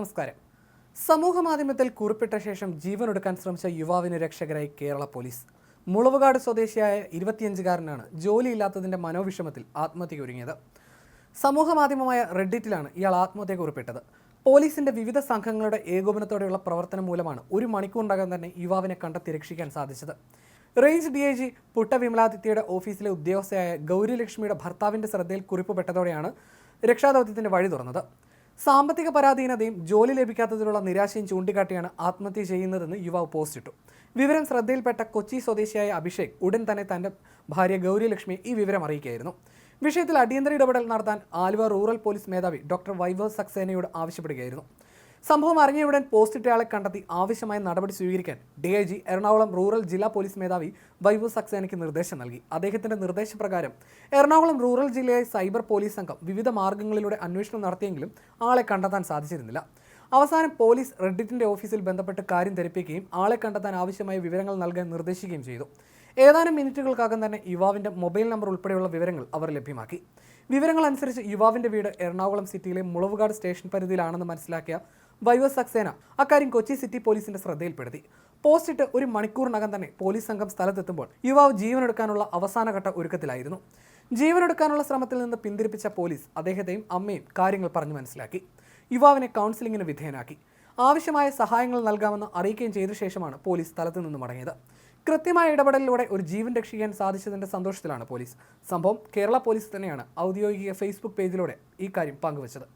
നമസ്കാരം. സമൂഹ മാധ്യമത്തിൽ കുറിപ്പിട്ട ശേഷം ജീവനൊടുക്കാൻ ശ്രമിച്ച യുവാവിന് രക്ഷകരായി കേരള പോലീസ്. മുളവുകാട് സ്വദേശിയായ ഇരുപത്തിയഞ്ചുകാരനാണ് ജോലിയില്ലാത്തതിന്റെ മനോവിഷമത്തിൽ ആത്മഹത്യ ഒരുങ്ങിയത്. സമൂഹ മാധ്യമമായ റെഡിറ്റിലാണ് ഇയാൾ ആത്മഹത്യ കുറിപ്പിട്ടത്. പോലീസിന്റെ വിവിധ സംഘങ്ങളുടെ ഏകോപനത്തോടെയുള്ള പ്രവർത്തനം മൂലമാണ് ഒരു മണിക്കൂറിനകം തന്നെ യുവാവിനെ കണ്ടെത്തി രക്ഷിക്കാൻ സാധിച്ചത്. Range D I G Putta വിമലാദിത്യയുടെ ഓഫീസിലെ ഉദ്യോഗസ്ഥയായ ഗൗരിലക്ഷ്മിയുടെ ഭർത്താവിന്റെ ശ്രദ്ധയിൽ കുറിപ്പ് പെട്ടതോടെയാണ് രക്ഷാദൗത്യത്തിന്റെ വഴി തുറന്നത്. സാമ്പത്തിക പരാധീനതയും ജോലി ലഭിക്കാത്തതിലുള്ള നിരാശയും ചൂണ്ടിക്കാട്ടിയാണ് ആത്മഹത്യ ചെയ്യുന്നതെന്ന് യുവാവ് പോസ്റ്റ് ഇട്ടു. വിവരം ശ്രദ്ധയിൽപ്പെട്ട കൊച്ചി സ്വദേശിയായ അഭിഷേക് ഉടൻ തന്നെ തന്റെ ഭാര്യ ഗൗരി ലക്ഷ്മി ഈ വിവരം അറിയിക്കുകയായിരുന്നു. വിഷയത്തിൽ അടിയന്തര ഇടപെടൽ നടത്താൻ ആലുവ റൂറൽ പോലീസ് മേധാവി ഡോക്ടർ വൈഭവ് സക്സേനയോട് ആവശ്യപ്പെടുകയായിരുന്നു. സംഭവം അറിഞ്ഞ ഉടൻ പോസ്റ്റിട്ടയാളെ കണ്ടെത്തി. ആവശ്യമായ നടപടി സ്വീകരിക്കാൻ D I G Ernakulam rural ജില്ലാ പോലീസ് മേധാവി വൈഭവ് സക്സേനയ്ക്ക് നിർദ്ദേശം നൽകി. അദ്ദേഹത്തിന്റെ നിർദ്ദേശപ്രകാരം എറണാകുളം റൂറൽ ജില്ലയിലെ സൈബർ പോലീസ് സംഘം വിവിധ മാർഗങ്ങളിലൂടെ അന്വേഷണം നടത്തിയെങ്കിലും ആളെ കണ്ടെത്താൻ സാധിച്ചിരുന്നില്ല. അവസാനം പോലീസ് റെഡിറ്റിന്റെ ഓഫീസിൽ ബന്ധപ്പെട്ട് കാര്യം ധരിപ്പിക്കുകയും ആളെ കണ്ടെത്താൻ ആവശ്യമായ വിവരങ്ങൾ നൽകാൻ നിർദ്ദേശിക്കുകയും ചെയ്തു. ഏതാനും മിനിറ്റുകൾക്കകം തന്നെ യുവാവിന്റെ മൊബൈൽ നമ്പർ ഉൾപ്പെടെയുള്ള വിവരങ്ങൾ അവർ ലഭ്യമാക്കി. വിവരങ്ങൾ അനുസരിച്ച് യുവാവിന്റെ വീട് എറണാകുളം സിറ്റിയിലെ മുളവുകാട് സ്റ്റേഷൻ പരിധിയിലാണെന്ന് മനസ്സിലാക്കിയ വൈവസ് സക്സേന അക്കാര്യം കൊച്ചി സിറ്റി പോലീസിന്റെ ശ്രദ്ധയിൽപ്പെടുത്തി. പോസ്റ്റിട്ട് ഒരു മണിക്കൂറിനകം തന്നെ പോലീസ് സംഘം സ്ഥലത്തെത്തുമ്പോൾ യുവാവ് ജീവനെടുക്കാനുള്ള അവസാനഘട്ട ഒരുക്കത്തിലായിരുന്നു. ജീവനെടുക്കാനുള്ള ശ്രമത്തിൽ നിന്ന് പിന്തിരിപ്പിച്ച പോലീസ് അദ്ദേഹത്തെയും അമ്മയും കാര്യങ്ങൾ പറഞ്ഞു മനസ്സിലാക്കി. യുവാവിനെ കൗൺസിലിംഗിന് വിധേയനാക്കി. ആവശ്യമായ സഹായങ്ങൾ നൽകാമെന്ന് അറിയിക്കുകയും ചെയ്ത ശേഷമാണ് പോലീസ് സ്ഥലത്ത് നിന്ന് മടങ്ങിയത്. കൃത്യമായ ഇടപെടലിലൂടെ ഒരു ജീവൻ രക്ഷിക്കാൻ സാധിച്ചതിന്റെ സന്തോഷത്തിലാണ് പോലീസ്. സംഭവം കേരള പോലീസ് തന്നെയാണ് ഔദ്യോഗിക ഫേസ്ബുക്ക് പേജിലൂടെ ഈ കാര്യം പങ്കുവച്ചത്.